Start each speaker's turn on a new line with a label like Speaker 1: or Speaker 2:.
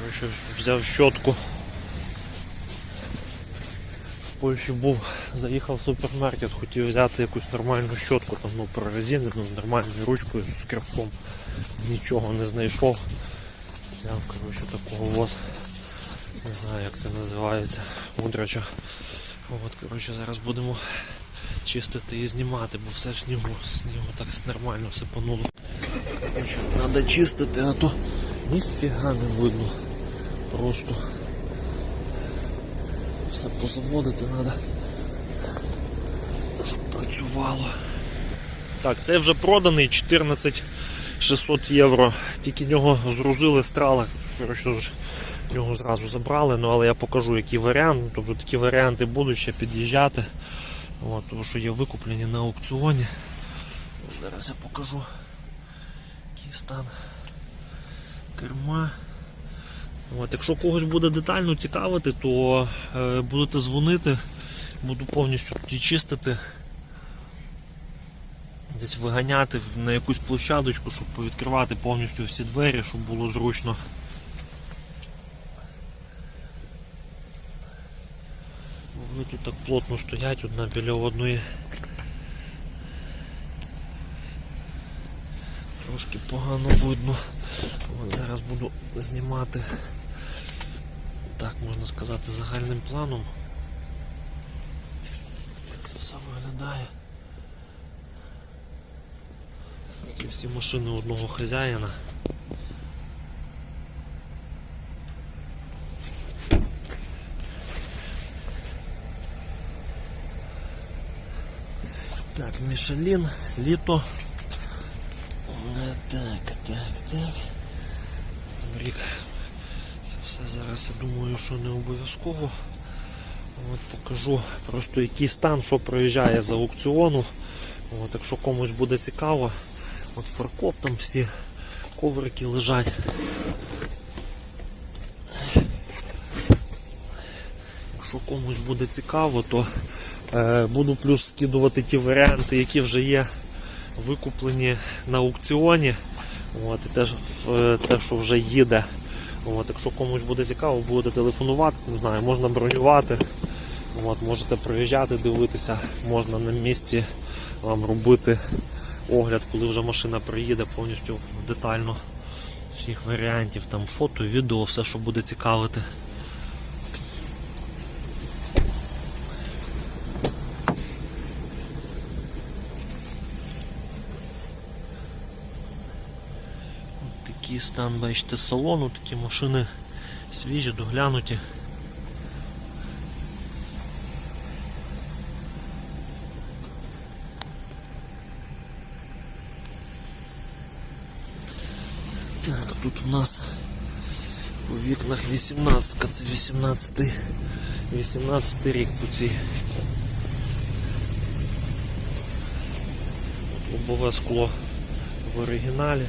Speaker 1: Коротше, взяв щотку. В Польщі був, заїхав в супермаркет, хотів взяти якусь нормальну щотку, там, ну, прорезинену, з нормальною ручкою, з скрипком. Нічого не знайшов. Взяв коротше, такого от, не знаю як це називається, мудряча. От, коротше, зараз будемо чистити і знімати, бо все в снігу, снігу так нормально сипануло. Треба чистити, а то ніфіга не видно. Просто все позаводити треба, щоб працювало. Так, це вже проданий 14 600 євро. Тільки нього згрузили страла. Коротше, його зразу забрали, ну але я покажу який варіант. Тобто такі варіанти будуть ще під'їжджати. Тому що є викуплені на аукціоні. Зараз я покажу який стан керма. От, якщо когось буде детально цікавити, то е, будете дзвонити, буду повністю тоді чистити, десь виганяти на якусь площадочку, щоб повідкривати повністю всі двері, щоб було зручно. Вони тут так плотно стоять одна біля одної. Трошки погано видно. От зараз буду знімати, так можна сказати, загальним планом. Як це все виглядає. Ці всі машини одного хазяїна. Так, Мішелін, літо. Е, Так, так, так. Рік. Це зараз я думаю, що не обов'язково. От покажу просто який стан, що проїжджає з аукціону. От, якщо комусь буде цікаво, от фаркоп там всі коврики лежать. Якщо комусь буде цікаво, то е, буду плюс скидувати ті варіанти, які вже є викуплені на аукціоні. От, і теж е, те, що вже їде. От, якщо комусь буде цікаво, будете телефонувати, не знаю, можна бронювати. От, можете приїжджати, дивитися, можна на місці вам робити огляд, коли вже машина приїде повністю детально всіх варіантів, там фото, відео, все, що буде цікавити. От такий стан, бачите, салону, такі машини свіжі, доглянуті. Так, тут у нас по вікнах 18, це 18, 18 рік по цій. Лобове скло в оригіналі.